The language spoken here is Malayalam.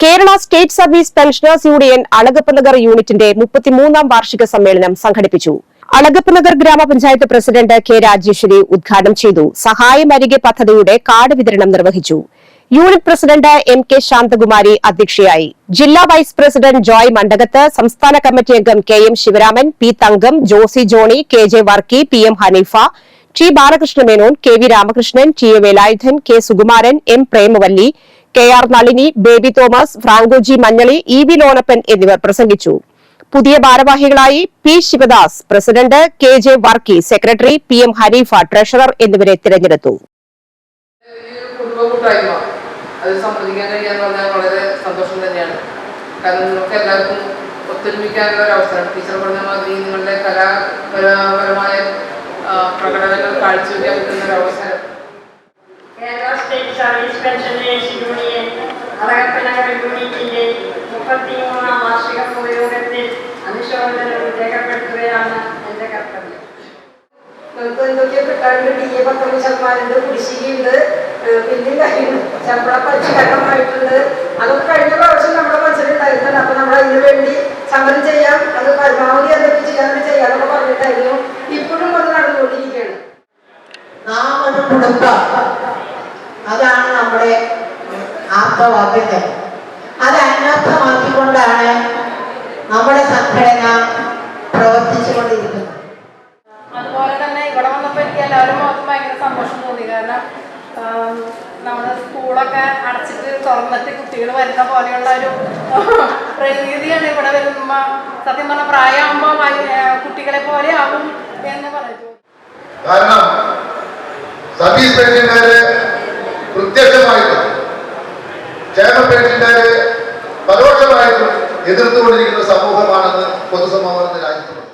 Kerala state service pensioners union Alagappanagar യൂണിറ്റിന്റെ മുപ്പത്തിമൂന്നാം വാർഷിക സമ്മേളനം സംഘടിപ്പിച്ചു. അളഗപ്പനഗർ ഗ്രാമപഞ്ചായത്ത് പ്രസിഡന്റ് കെ രാജേശ്വരി ഉദ്ഘാടനം ചെയ്തു. സഹായം അരികെ പദ്ധതിയുടെ കാർഡ് വിതരണം നിർവഹിച്ചു. Unit president M K Shanthakumari അധ്യക്ഷയായി. ജില്ലാ വൈസ് പ്രസിഡന്റ് ജോയ് മണ്ഡകത്ത് സംസ്ഥാന കമ്മിറ്റി അംഗം K M Sivaraman P Thankam Josy Johny K J Varkey P M Haneefa T Balakrishna Menon K V Ramakrishnan T A Velayudhan K Sukumaran M Premavalli K R Nalini Baby Thomas Francoji Manjali E V Lonappan എന്നിവർ പ്രസംഗിച്ചു. പുതിയ ഭാരവാഹികളായി P Sivadas president K J Varkey secretary P M Haneefa treasurer എന്നിവരെ തിരഞ്ഞെടുത്തു. അത് സംബന്ധിക്കാൻ കഴിയാന്ന് വളരെ സന്തോഷം തന്നെയാണ്. എല്ലാവർക്കും ഒത്തൊരുമിക്കാനുള്ള ഒരു അവസരം ടീച്ചർ പറഞ്ഞ മാതിരി നിങ്ങളുടെ കലാപരമായ പ്രകടനങ്ങൾ കാഴ്ചവെക്കാൻ പറ്റുന്ന ഒരു അവസരം സർവീസ് പെൻഷനേഴ്സ് യൂണിയൻ അളകപ്പനഗർ യൂണിറ്റിന്റെ മുപ്പത്തിമൂന്നാം വാർഷിക പൊതുയോഗത്തിൽ അനുശോചനം രേഖപ്പെടുത്തുകയാണ് എന്റെ കർത്തവ്യം. നമുക്ക് എന്തൊക്കെ കിട്ടാറുണ്ട് ഡി എ പത്തൊമ്പത് ശതമാനമുണ്ട് കുടിശ്ശികയുണ്ട് പിന്നെ പിന്നെയും കാര്യങ്ങൾ ശമ്പള പരിഷ്കരണമായിട്ടുണ്ട് അതൊക്കെ കഴിഞ്ഞ പ്രാവശ്യം നമ്മുടെ മനസ്സിലുണ്ടായിരുന്നത് അപ്പൊ നമ്മൾ അതിനു വേണ്ടി സമരം ചെയ്യാം. അത് പരമാവധി എന്തൊക്കെ ചെയ്യാതെ ചെയ്യാന്നൊക്കെ പറഞ്ഞിട്ടായിരുന്നു. ഇപ്പോഴും അത് നടന്നുകൊണ്ടിരിക്കുകയാണ്. നാം ഒരു കുടുംബം അതാണ് നമ്മുടെ ആപ്തവാക്യത്തിൽ അത് അന്വർത്ഥമാക്കിക്കൊണ്ടാണ് നമ്മുടെ സംഘടന പ്രവർത്തിച്ചുകൊണ്ടിരിക്കുന്നത്. അതുപോലെ തന്നെ ഇവിടെ വന്നപ്പോൾ എനിക്ക് എല്ലാവരും മൊത്തം ഭയങ്കര സന്തോഷം തോന്നി. കാരണം നമ്മുടെ സ്കൂളൊക്കെ അടച്ചിട്ട് തുറന്നിട്ട് കുട്ടികൾ വരുന്ന പോലെയുള്ള ഒരു പ്രകൃതിയാണ് ഇവിടെ വരുമ്പോൾ സത്യം പറഞ്ഞ പ്രായമാകുമ്പോൾ കുട്ടികളെ പോലെ ആകും എന്ന് പറഞ്ഞു കാരണം സർവീസ് പെൻഷൻകാര് പ്രത്യക്ഷമായിട്ടും ക്ഷേമപെൻഷന്റെ പരോക്ഷമായിട്ടും എതിർത്തുകൊണ്ടിരിക്കുന്ന സമൂഹമാണെന്ന് പൊതുസമൂഹത്തിന് രാജ്യത്തുണ്ട്